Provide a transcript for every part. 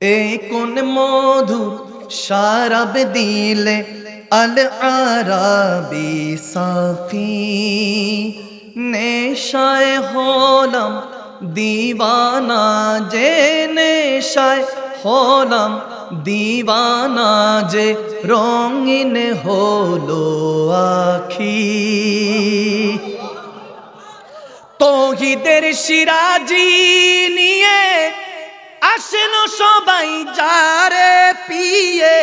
এই কোন মধু সারাব দিলে আল আরাবি সাফি। নেশায় হলাম দিওয়ানা, যে নেশায় হলাম দিওয়ানা, যে রঙিন হলো আখি। তৌহিদের সিরাজি নিয়ে সবাই যারে পিয়ে,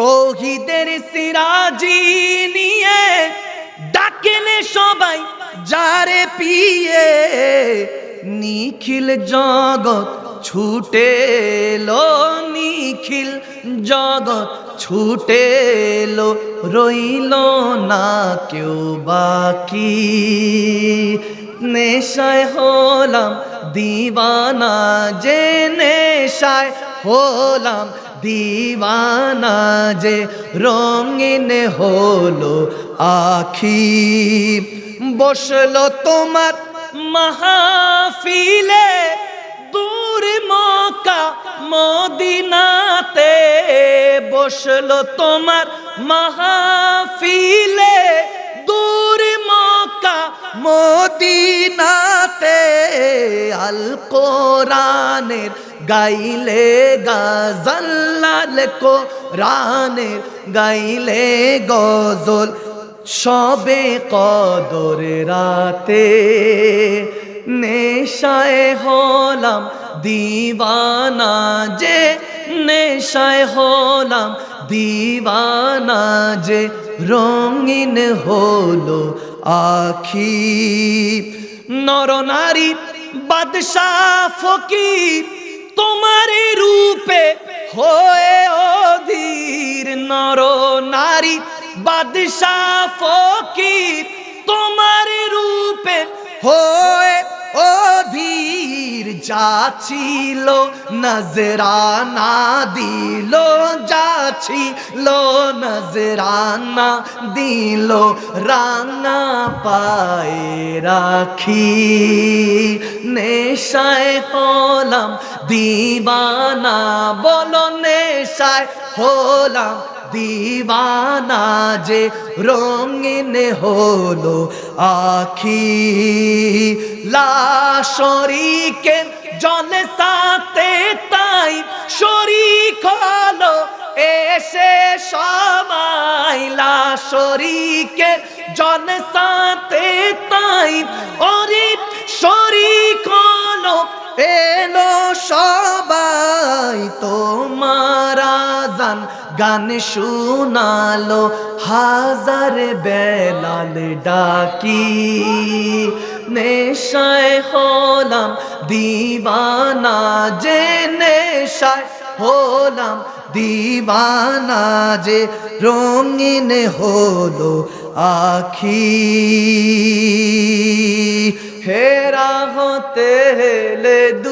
তৌহিদের সিরাজি নিয়ে ডাকেনে সবাই যারে পিয়ে। নিখিল জগৎ ছুটে লো নিখিল জগৎ ছুটে লো রইল না কেউ বাকি। নেশায় হলাম দিওয়ানা যে নেশায় হলাম দিওয়ানা যে রঙিন হলো আখি। বসল তোমার মাহফিলে দূর মক্কা মদিনাতে, বসল তোমার মাহফিলে দূর মক্কা মদিনাতে আল কোরআনের গাইলে গাজাল্লাল কোরআনের গাইলে গজল। সবে কদর রাতে নেশায় হলাম দিবানা যে নেশায় হলাম দিবানা যে রঙিন হলো আখি। নরনারী বাদশাহ ফকির তোমার রূপে হয়ে অধীর। নর নারী, বাদশাহ ফকির তোমার রূপে হয়ে অধীর। যাচ্ছিল নজরানা দিল যাচ্ছিল নজরানা দিল রানা পায়ে রাখি। নেশায় হলাম দিবানা বলো নেশায় হলাম। দিবানা যে রঙিন হলো আখি। লাশরিকে জলে সাথে তাই শরিক হলো। এসে সবাই লাশরিকে জন সাথে তাই অরি শরিক হলো। এলো সবাই তোমার আজান গান শুনালো। হাজার বেলাল ডাকি, নেশায় হলাম, দিবানা যে নেশায় হলাম, দিবানা যে রঙিন হলো আখি। হেরা হতে হেলে দুলে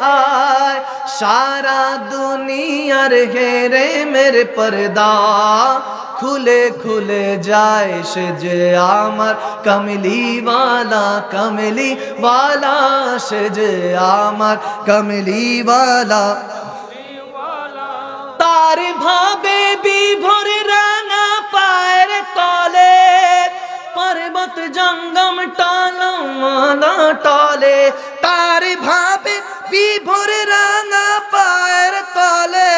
হায়, সারা দুনিয়ার হেরে মেরে পর্দা। খুলে খুলে যায় সে যে আমার কমলিওয়ালা কমলিওয়ালা সে যে আমার কমলিওয়ালা তার ভাবে বিভোর রাঙা পায়ের তলে, পর্বত জঙ্গম টালা টলে। তার ভাবে বিভোর রাঙা পায়ের তলে,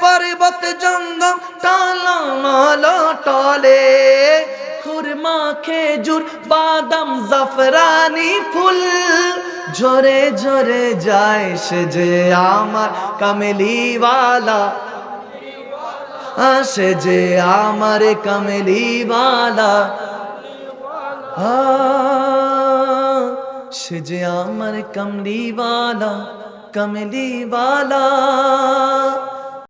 পর্বত জঙ্গম টালা টলে। খুরমা, খেজুর, বাদাম, জাফরানি ফুল ঝরে ঝরে যায় সে যে আমার কামেলিওয়ালা। আসে যে আমার কামেলিওয়ালা। সে যে আমার কমলিওয়ালা কমলিওয়ালা